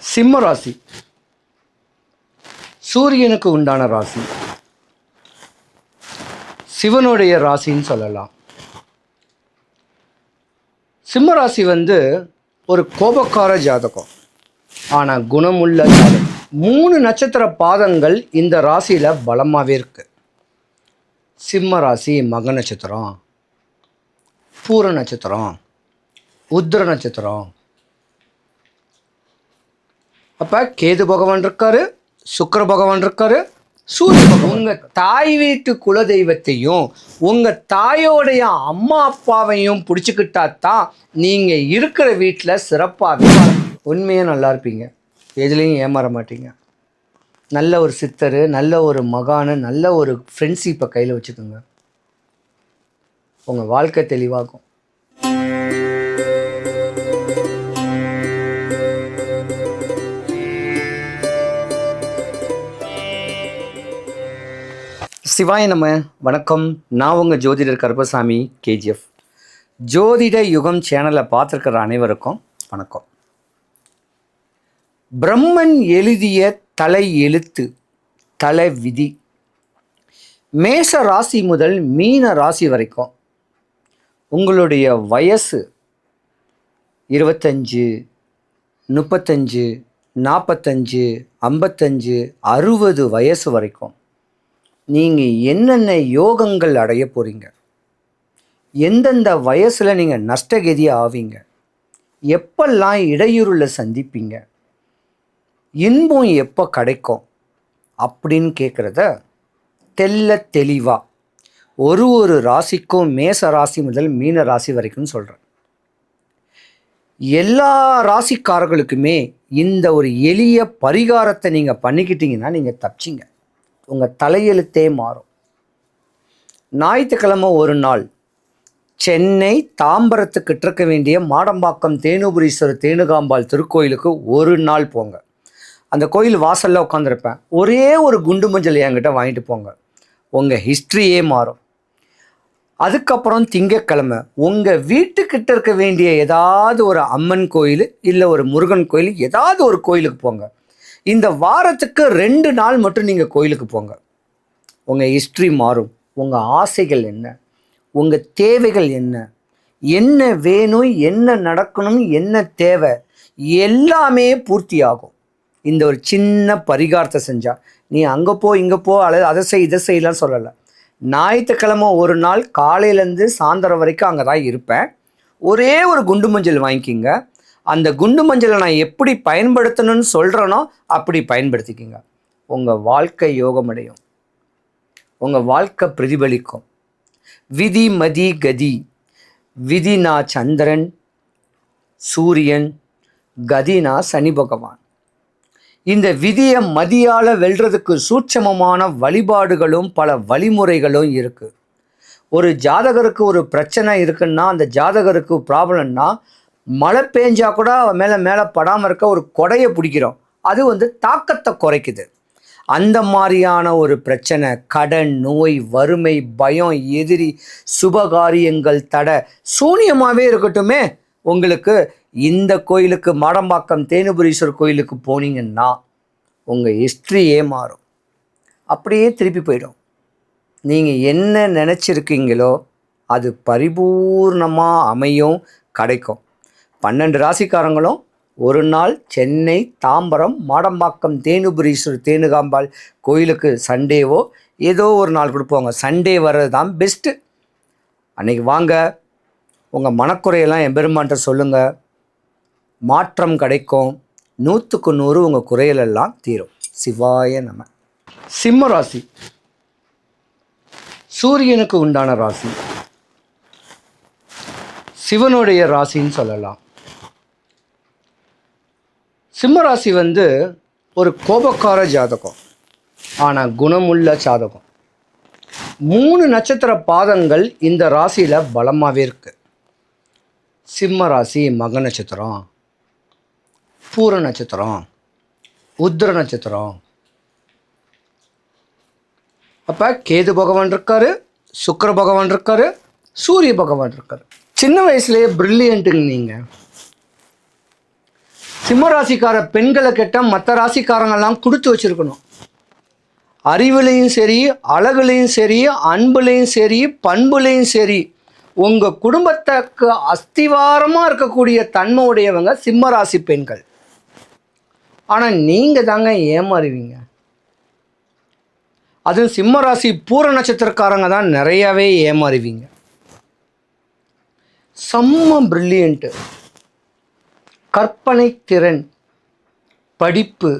சிம்ம ராசி. சூரியனுக்கு உண்டான ராசி. சிவனுடைய ராசின்னு சொல்லலாம். சிம்ம ராசி வந்து ஒரு கோபக்கார ஜாதகம். ஆனால் குணமுள்ள ஜாதகம். மூணு நட்சத்திர பாதங்கள் இந்த ராசியில் பலமாகவே இருக்கு. சிம்ம ராசி மக நட்சத்திரம் பூர நட்சத்திரம் உத்திர நட்சத்திரம் அப்போ கேது பகவான் இருக்காரு சுக்கிர பகவான் இருக்காரு சூரிய பகவான் உங்க தாய் வீட்டு குலதெய்வத்தையும் உங்க தாயோடைய அம்மா அப்பாவையும் பிடிச்சிக்கிட்டா தான் நீங்க இருக்கிற வீட்டில் சிறப்பாகவே உண்மையாக நல்லா இருப்பீங்க. எதுலேயும் ஏமாற மாட்டீங்க. நல்ல ஒரு சித்தர் நல்ல ஒரு மகானு நல்ல ஒரு ஃப்ரெண்ட்ஷிப்பை கையில் வச்சுக்கோங்க. உங்கள் வாழ்க்கை தெளிவாகும். சிவாய நம்ம வணக்கம். நான் உங்கள் ஜோதிடர் கருப்பசாமி கேஜிஎஃப் ஜோதிட யுகம் சேனலை பார்த்துருக்கிற அனைவருக்கும் வணக்கம். பிரம்மன் எழுதிய தலை எழுத்து தலை விதி. மேஷ ராசி முதல் மீன ராசி வரைக்கும் உங்களுடைய வயசு இருபத்தஞ்சு முப்பத்தஞ்சு நாற்பத்தஞ்சு ஐம்பத்தஞ்சு அறுபது வயசு வரைக்கும் நீங்கள் என்னென்ன யோகங்கள் அடைய போகிறீங்க எந்தெந்த வயசில் நீங்கள் நஷ்டகதி ஆவீங்க? எப்பெல்லாம் இடையூறில் சந்திப்பீங்க? இன்பம் எப்போ கிடைக்கும்? அப்படின்னு கேட்குறத தெல்ல தெளிவாக ஒரு ஒரு ராசிக்கும் மேச ராசி முதல் மீன ராசி வரைக்கும் சொல்கிறேன் எல்லா ராசிக்காரர்களுக்குமே இந்த ஒரு எளிய பரிகாரத்தை நீங்கள் பண்ணிக்கிட்டீங்கன்னா நீங்கள் தப்பிச்சிங்க. உங்கள் தலையெழுத்தே மாறும். ஞாயிற்றுக்கிழமை ஒரு நாள் சென்னை தாம்பரத்துக்கிட்ட இருக்க வேண்டிய மாடம்பாக்கம் தேனுபுரீஸ்வரர் தேனுகாம்பாள் திருக்கோயிலுக்கு ஒரு நாள் போங்க. அந்த கோயில் வாசலில் உட்காந்துருப்பேன் ஒரே ஒரு குண்டு மஞ்சள் என்கிட்ட வாங்கிட்டு போங்க. உங்கள் ஹிஸ்ட்ரியே மாறும். அதுக்கப்புறம் திங்கக்கிழமை உங்கள் வீட்டுக்கிட்ட இருக்க வேண்டிய ஏதாவது ஒரு அம்மன் கோயில் இல்லை ஒரு முருகன் கோயில் ஏதாவது ஒரு கோயிலுக்கு போங்க. இந்த வாரத்துக்கு ரெண்டு நாள் மட்டும் நீங்கள் கோயிலுக்கு போங்க. உங்கள் ஹிஸ்ட்ரி மாறும். உங்கள் ஆசைகள் என்ன? உங்கள் தேவைகள் என்ன? என்ன வேணும்? என்ன நடக்கணும் என்ன தேவை? எல்லாமே பூர்த்தி ஆகும். இந்த ஒரு சின்ன பரிகாரத்தை செஞ்சால் நீ அங்கே போ இங்கே போ அல்லது அதை செய் இதை செய்யலாம் சொல்லலை. ஞாயிற்றுக்கிழமை ஒரு நாள் காலையிலேருந்து சாயந்தரம் வரைக்கும் அங்கே தான் இருப்பேன். ஒரே ஒரு குண்டு மஞ்சள் வாங்கிக்கிங்க. அந்த குண்டு மஞ்சளை நான் எப்படி பயன்படுத்தணும்னு சொல்கிறேனோ அப்படி பயன்படுத்திக்கிங்க. உங்கள் வாழ்க்கை யோகமடையும். உங்கள் வாழ்க்கை பிரதிபலிக்கும். விதி மதி கதி. விதினா சந்திரன் சூரியன் கதினா சனி பகவான். இந்த விதியை மதியால் வெல்றதுக்கு சூட்சமமான வழிபாடுகளும் பல வழிமுறைகளும் இருக்குது ஒரு ஜாதகருக்கு ஒரு பிரச்சனை இருக்குன்னா அந்த ஜாதகருக்கு ப்ராப்ளம்னா மழை பெஞ்சா கூட அவன் மேலே மேலே படாமல் இருக்க ஒரு கொடையை பிடிக்கிறோம். அது வந்து தாக்கத்தை குறைக்குது. அந்த மாதிரியான ஒரு பிரச்சனை கடன் நோய் வறுமை பயம் எதிரி சுபகாரியங்கள் தடை சூனியமாகவே இருக்கட்டுமே. உங்களுக்கு இந்த கோயிலுக்கு மாடம்பாக்கம் தேனுபுரீஸ்வரர் கோயிலுக்கு போனீங்கன்னா உங்கள் ஹிஸ்ட்ரியே மாறும். அப்படியே திருப்பி போயிடும். நீங்கள் என்ன நினச்சிருக்கீங்களோ அது பரிபூர்ணமாக அமையும் கிடைக்கும். பன்னெண்டு ராசிக்காரங்களும் ஒரு நாள் சென்னை தாம்பரம் மாடம்பாக்கம் தேனுபுரீஸ்வரர் தேனுகாம்பாள் கோயிலுக்கு சண்டேவோ ஏதோ ஒரு நாள் கொடுப்போங்க. சண்டே வர்றது தான் பெஸ்ட்டு அன்றைக்கி வாங்க. உங்கள் மனக்குறையெல்லாம் எம்பெருமான்ட்ட சொல்லுங்கள் மாற்றம் கிடைக்கும். நூற்றுக்கு நூறு உங்கள் குறையலெல்லாம் தீரும். சிவாய நம. சிம்ம ராசி. சூரியனுக்கு உண்டான ராசி. சிவனுடைய ராசின்னு சொல்லலாம். சிம்மராசி வந்து ஒரு கோபக்கார ஜாதகம் ஆனால் குணமுள்ள ஜாதகம். மூணு நட்சத்திர பாதங்கள் இந்த ராசியில் பலமாகவே இருக்குது சிம்ம ராசி மக நட்சத்திரம் பூர நட்சத்திரம் உத்திர நட்சத்திரம். அப்போ கேது பகவான் இருக்கார் சுக்கர பகவான் இருக்கார் சூரிய பகவான் இருக்கார். சின்ன வயசுலேயே ப்ரில்லியண்ட்டுங்க நீங்கள் சிம்ம ராசிக்கார பெண்களை கெட்ட மற்ற ராசிக்காரங்கெல்லாம் கொடுத்து வச்சிருக்கணும். அறிவுலையும் சரி அழகுலையும் சரி அன்புலையும் சரி பண்புலையும் சரி உங்கள் குடும்பத்துக்கு அஸ்திவாரமாக இருக்கக்கூடிய தன்மை உடையவங்க சிம்மராசி பெண்கள். ஆனால் நீங்கள் தாங்க ஏமாறுவீங்க. அதுவும் சிம்மராசி பூர நட்சத்திரக்காரங்க தான் நிறையாவே ஏமாறுவீங்க. செம்ம ப்ரில்லியண்ட்டு கற்பனை திறன் படிப்பு.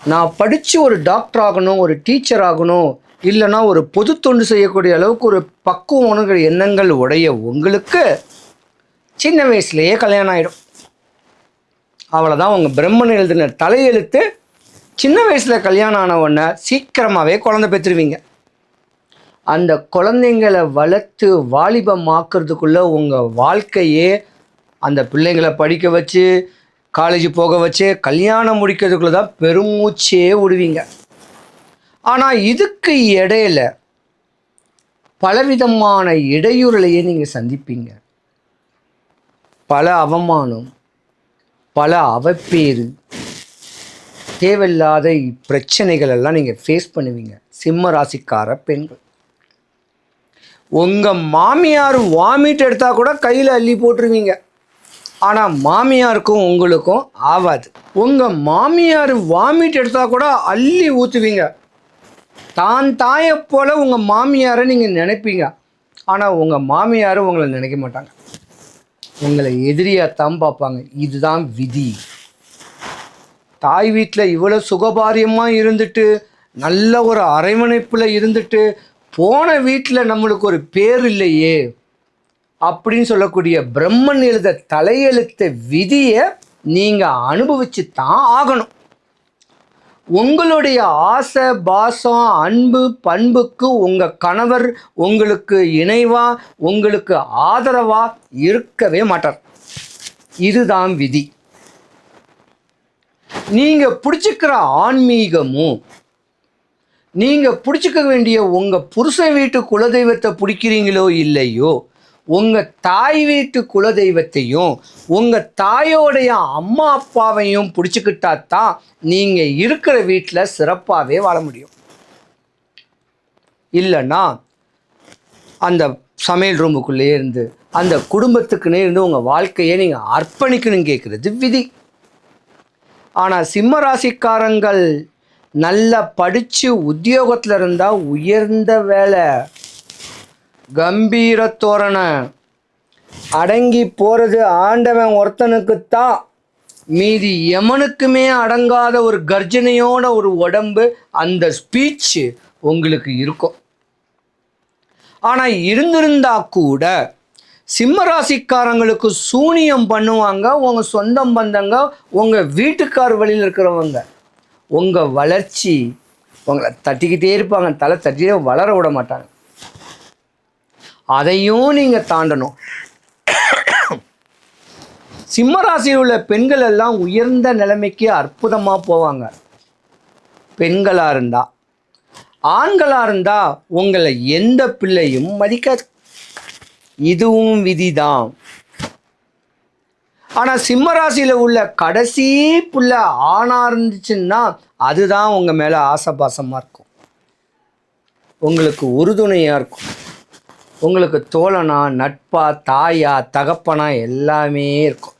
நான் படித்து ஒரு டாக்டர் ஆகணும் ஒரு டீச்சர் ஆகணும் இல்லைன்னா ஒரு பொது தொண்டு செய்யக்கூடிய அளவுக்கு ஒரு பக்குவமான எண்ணங்கள் உடைய உங்களுக்கு சின்ன வயசுலேயே கல்யாணம் ஆகிடும் அவ்வளோதான் உங்கள் பிரம்மன் எழுதின தலையெழுத்து. சின்ன வயசில் கல்யாணம் ஆன சீக்கிரமாகவே குழந்தை பெற்றுருவீங்க. அந்த குழந்தைங்களை வளர்த்து வாலிபமாக்குறதுக்குள்ளே உங்கள் வாழ்க்கையே அந்த பிள்ளைங்களை படிக்க வச்சு காலேஜ் போக வச்சு கல்யாணம் முடிக்கிறதுக்குள்ளே தான் பெருமூச்சே விடுவீங்க. ஆனால் இதுக்கு இடையில பலவிதமான இடையூறுலையே நீங்கள் சந்திப்பீங்க. பல அவமானம் பல அவப்பேறு தேவையில்லாத பிரச்சனைகள் எல்லாம் நீங்கள் ஃபேஸ் பண்ணுவீங்க. சிம்ம ராசிக்கார பெண்கள். உங்கள் மாமியார் வாமிட் எடுத்தால் கூட கையில் அள்ளி போட்டுருவீங்க. ஆனால் மாமியாருக்கும் உங்களுக்கும் ஆகாது உங்கள் மாமியார் வாமிட் எடுத்தால் கூட அள்ளி ஊற்றுவீங்க தான் தாயை போல் உங்கள் மாமியாரை நீங்கள் நினைப்பீங்க. ஆனால் உங்கள் மாமியார் உங்களை நினைக்க மாட்டாங்க. உங்களை எதிரியாக தான் பார்ப்பாங்க. இதுதான் விதி. தாய் வீட்டில் இவ்வளோ சுகபாரியமாக இருந்துட்டு நல்ல ஒரு அரவணைப்பில் இருந்துட்டு போன வீட்டில் நம்மளுக்கு ஒரு பேர் இல்லையே. அப்படின்னு சொல்லக்கூடிய பிரம்மன் எழுத தலையெழுத்த விதியை நீங்கள் அனுபவிச்சு தான் ஆகணும். உங்களுடைய ஆசை பாசம் அன்பு பண்புக்கு உங்கள் கணவர் உங்களுக்கு இணைவா உங்களுக்கு ஆதரவாக இருக்கவே மாட்டார். இதுதான் விதி. நீங்கள் பிடிச்சிக்கிற ஆன்மீகமும் நீங்கள் பிடிச்சிக்க வேண்டிய உங்கள் புருஷன் வீட்டு குலதெய்வத்தை பிடிக்கிறீங்களோ இல்லையோ உங்கள் தாய் வீட்டு குலதெய்வத்தையும் உங்கள் தாயோடைய அம்மா அப்பாவையும் பிடிச்சிக்கிட்டா தான் நீங்கள் இருக்கிற வீட்டில் சிறப்பாகவே வாழ முடியும். இல்லைன்னா அந்த சமையல் ரூமுக்குள்ளேயே இருந்து அந்த குடும்பத்துக்குன்னே இருந்து உங்கள் வாழ்க்கையை நீங்கள் அர்ப்பணிக்கணும் கேட்குறது விதி. ஆனால் சிம்ம ராசிக்காரங்கள் நல்லா படித்து உத்தியோகத்தில் இருந்தால் உயர்ந்த வேலை. கம்பீர அடங்கி போகிறது ஆண்டவன் ஒருத்தனுக்குத்தான். மீதி எமனுக்குமே அடங்காத ஒரு கர்ஜனையோட ஒரு உடம்பு அந்த ஸ்பீச் உங்களுக்கு இருக்கும். ஆனால் இருந்திருந்தா கூட சிம்மராசிக்காரங்களுக்கு சூனியம் பண்ணுவாங்க உங்கள் சொந்தம் பந்தங்க உங்கள் வீட்டுக்கார் வழியில் இருக்கிறவங்க. உங்கள் வளர்ச்சி உங்களை தட்டிக்கிட்டே இருப்பாங்க தலை தட்டியே வளர விட மாட்டாங்க. அதையும் நீங்கள் தாண்டணும். சிம்ம ராசியில் உள்ள பெண்கள் எல்லாம் உயர்ந்த நிலைமைக்கு அற்புதமாக போவாங்க. பெண்களாக இருந்தால் ஆண்களாக இருந்தால் உங்களை எந்த பிள்ளையும் மதிக்க இதுவும் விதிதான். ஆனால் சிம்ம ராசியில் உள்ள கடைசி புள்ள ஆணாக இருந்துச்சுன்னா அதுதான் உங்கள் மேலே ஆசைபாசமாக இருக்கும். உங்களுக்கு உறுதுணையாக இருக்கும். உங்களுக்கு தோழனா நட்பா தாயா தகப்பனா எல்லாமே இருக்கும்.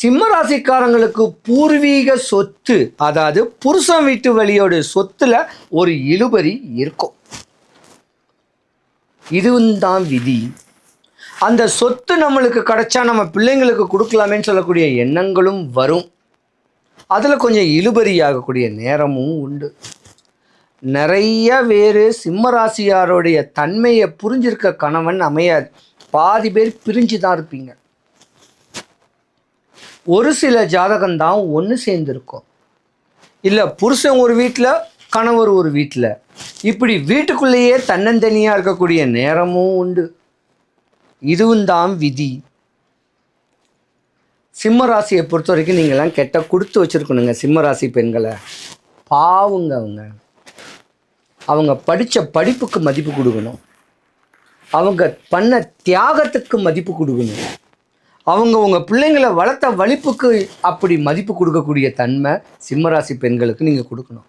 சிம்ம ராசிக்காரங்களுக்கு பூர்வீக சொத்து அதாவது புருஷன் வீட்டு வழியோட சொத்துல ஒரு இழுபறி இருக்கும். இதுவும் தான் விதி. அந்த சொத்து நம்மளுக்கு கிடைச்சா நம்ம பிள்ளைங்களுக்கு கொடுக்கலாமேன்னு சொல்லக்கூடிய எண்ணங்களும் வரும். அதில் கொஞ்சம் இழுபறியாகக்கூடிய நேரமும் உண்டு. நிறைய வேறு சிம்மராசியாருடைய தன்மையை புரிஞ்சிருக்க கணவன் அமையாது. பாதி பேர் பிரிஞ்சு தான் இருப்பீங்க. ஒரு சில ஜாதகம்தான் ஒன்று சேர்ந்துருக்கும். இல்லை புருஷன் ஒரு வீட்டில் கணவர் ஒரு வீட்டில் இப்படி வீட்டுக்குள்ளேயே தன்னந்தனியாக இருக்கக்கூடிய நேரமும் உண்டு. இதுவும் தான் விதி. சிம்மராசியை பொறுத்த வரைக்கும் நீங்கள்லாம் கெட்ட கொடுத்து வச்சுருக்கணுங்க சிம்மராசி பெண்களை. பாவுங்க அவங்க. அவங்க படித்த படிப்புக்கு மதிப்பு கொடுக்கணும். அவங்க பண்ண தியாகத்துக்கு மதிப்பு கொடுக்கணும். அவங்க உங்கள் பிள்ளைங்களை வளர்த்த வலிப்புக்கு அப்படி மதிப்பு கொடுக்கக்கூடிய தன்மை சிம்மராசி பெண்களுக்கு நீங்கள் கொடுக்கணும்.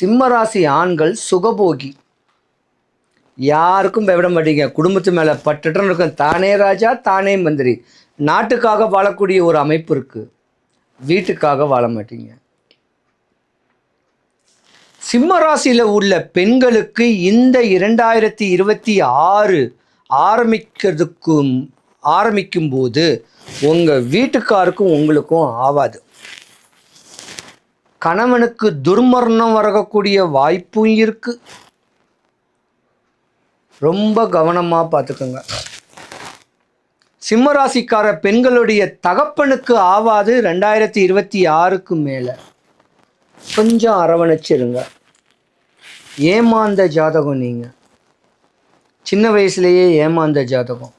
சிம்மராசி ஆண்கள் சுகபோகி. யாருக்கும் விட மாட்டீங்க. குடும்பத்து மேலே பட்டுட்டு இருக்கும். தானே ராஜா தானே மந்திரி. நாட்டுக்காக வாழக்கூடிய ஒரு அமைப்பு இருக்குது வீட்டுக்காக வாழ மாட்டீங்க. சிம்ம ராசியில் உள்ள பெண்களுக்கு இந்த இரண்டாயிரத்தி இருபத்தி ஆறு ஆரம்பிக்கிறதுக்கும் ஆரம்பிக்கும் போது உங்கள் வீட்டுக்காருக்கும் உங்களுக்கும் ஆவாது. கணவனுக்கு துர்மரணம் வரக்கூடிய வாய்ப்பும் இருக்கு. ரொம்ப கவனமாக பார்த்துக்கோங்க. சிம்மராசிக்கார பெண்களுடைய தகப்பனுக்கு ஆவாது ரெண்டாயிரத்தி இருபத்தி ஆறுக்கு மேலே. கொஞ்சம் அரவணைச்சிருங்க. ஏமாந்த ஜாதகம் நீங்கள் சின்ன வயசுலேயே ஏமாந்த ஜாதகம்.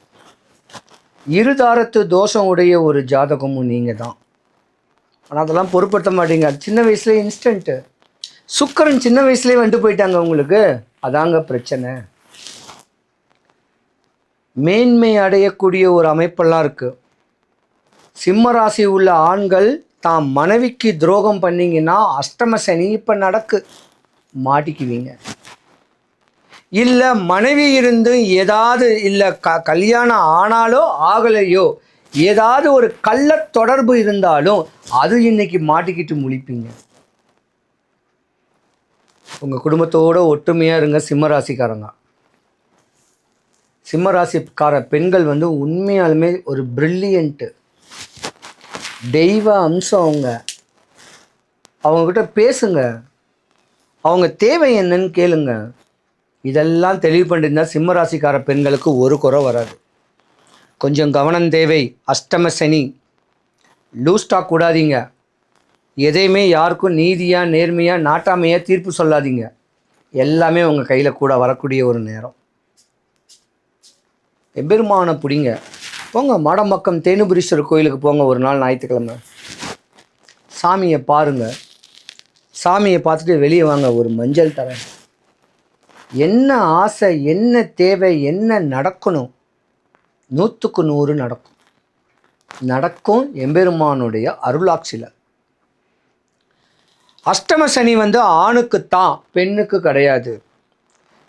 இருதாரத்து தோஷம் உடைய ஒரு ஜாதகமும் நீங்கள் தான் ஆனால் அதெல்லாம் பொருட்படுத்த மாட்டீங்க. சின்ன வயசுலேயே இன்ஸ்டன்ட்டு சுக்கரன் சின்ன வயசுலேயே வந்துட்டு போயிட்டாங்க உங்களுக்கு. அதாங்க பிரச்சனை. மேன்மை அடையக்கூடிய ஒரு அமைப்பெல்லாம் இருக்குது சிம்ம ராசி உள்ள ஆண்கள் தாம் மனைவிக்கு துரோகம் பண்ணீங்கன்னா அஷ்டம சனி இப்போ நடக்கு. மாட்டிக்குவீங்க. இல்லை மனைவி இருந்தும் ஏதாவது இல்லை க கல்யாணம் ஆனாலோ ஆகலையோ ஏதாவது ஒரு கள்ள தொடர்பு இருந்தாலும் அது இன்னைக்கு மாட்டிக்கிட்டு முழிப்பீங்க. உங்கள் குடும்பத்தோடு ஒற்றுமையாக இருங்க சிம்மராசிக்காரங்க. சிம்மராசிக்கார பெண்கள் வந்து உண்மையாலுமே ஒரு ப்ரில்லியண்ட்டு தெய்வ அம்சம் அவங்க. அவங்கக்கிட்ட பேசுங்க. அவங்க தேவை என்னன்னு கேளுங்க. இதெல்லாம் தெளிவு பண்ணிருந்தால் சிம்மராசிக்கார பெண்களுக்கு ஒரு குறை வராது. கொஞ்சம் கவனம் தேவை. அஷ்டம சனி. லூஸ்டாக் கூடாதீங்க எதையுமே யாருக்கும் நீதியாக நேர்மையாக நாட்டாமையாக தீர்ப்பு சொல்லாதீங்க. எல்லாமே உங்கள் கையில் கூட வரக்கூடிய ஒரு நேரம். எம்பெருமானை பிடிங்க. போங்க மடமக்கம் தேனுபுரீஸ்வரர் கோயிலுக்கு போங்க ஒரு நாள் ஞாயிற்றுக்கிழமை. சாமியை பாருங்கள் சாமியை பார்த்துட்டு வெளியே வாங்க ஒரு மஞ்சள் தரேன் என்ன ஆசை என்ன தேவை என்ன நடக்கணும்? நூற்றுக்கு நூறு நடக்கும். நடக்கும் எம்பெருமானுடைய அருளாட்சியில். அஷ்டம சனி வந்து ஆணுக்குத்தான் பெண்ணுக்கு கிடையாது.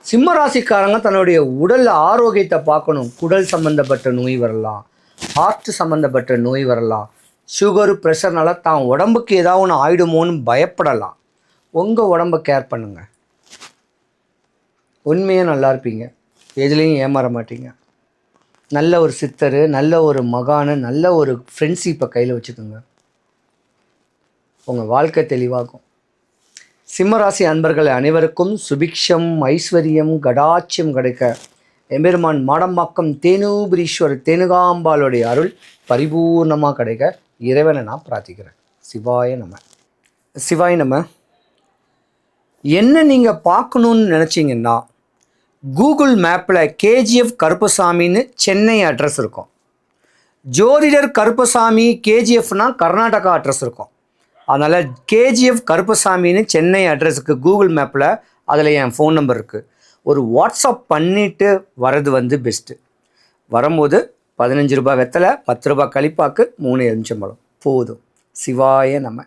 சிம்ம ராசிக்காரங்க தன்னுடைய உடல் ஆரோக்கியத்தை பார்க்கணும். குடல் சம்மந்தப்பட்ட நோய் வரலாம். ஹார்ட் சம்மந்தப்பட்ட நோய் வரலாம். சுகரு ப்ரெஷர்னால தான் உடம்புக்கு ஏதாவது ஒன்று ஆயிடுமோன்னு பயப்படலாம். உங்கள் உடம்பை கேர் பண்ணுங்க. உண்மையாக நல்லா இருப்பீங்க. எதுலேயும் ஏமாற மாட்டீங்க. நல்ல ஒரு சித்தர் நல்ல ஒரு மகானு நல்ல ஒரு ஃப்ரெண்ட்ஷிப்பை கையில் வச்சுக்கோங்க. உங்கள் வாழ்க்கை தெளிவாகும். சிம்மராசி அன்பர்கள் அனைவருக்கும் சுபிக்ஷம் ஐஸ்வர்யம் கடாட்சியம் கிடைக்க. எம்பெருமான் மாடம்பாக்கம் தேனூபுரீஸ்வரர் தேனுகாம்பாளுடைய அருள் பரிபூர்ணமாக கிடைக்க இறைவனை நான் பிரார்த்திக்கிறேன். சிவாய நம்ம சிவாய நம்ம என்ன நீங்கள் பார்க்கணுன்னு நினச்சிங்கன்னா கூகுள் மேப்பில் கேஜிஎஃப் கருப்பசாமின்னு சென்னை அட்ரஸ் இருக்கும். ஜோதிடர் கருப்பசாமி கேஜிஎஃப்னால் கர்நாடகா அட்ரஸ் இருக்கும். அதனால் கேஜிஎஃப் கருப்பசாமின்னு சென்னை அட்ரஸுக்கு கூகுள் மேப்பில் அதில் என் ஃபோன் நம்பர் இருக்குது ஒரு வாட்ஸ்அப் பண்ணிவிட்டு வர்றது வந்து பெஸ்ட்டு வரும்போது பதினஞ்சு ரூபாய் வெத்தலை பத்து ரூபாய் கழிப்பாக்கு மூணு எலுமிச்சம்பழம் போதும். சிவாய நம்ம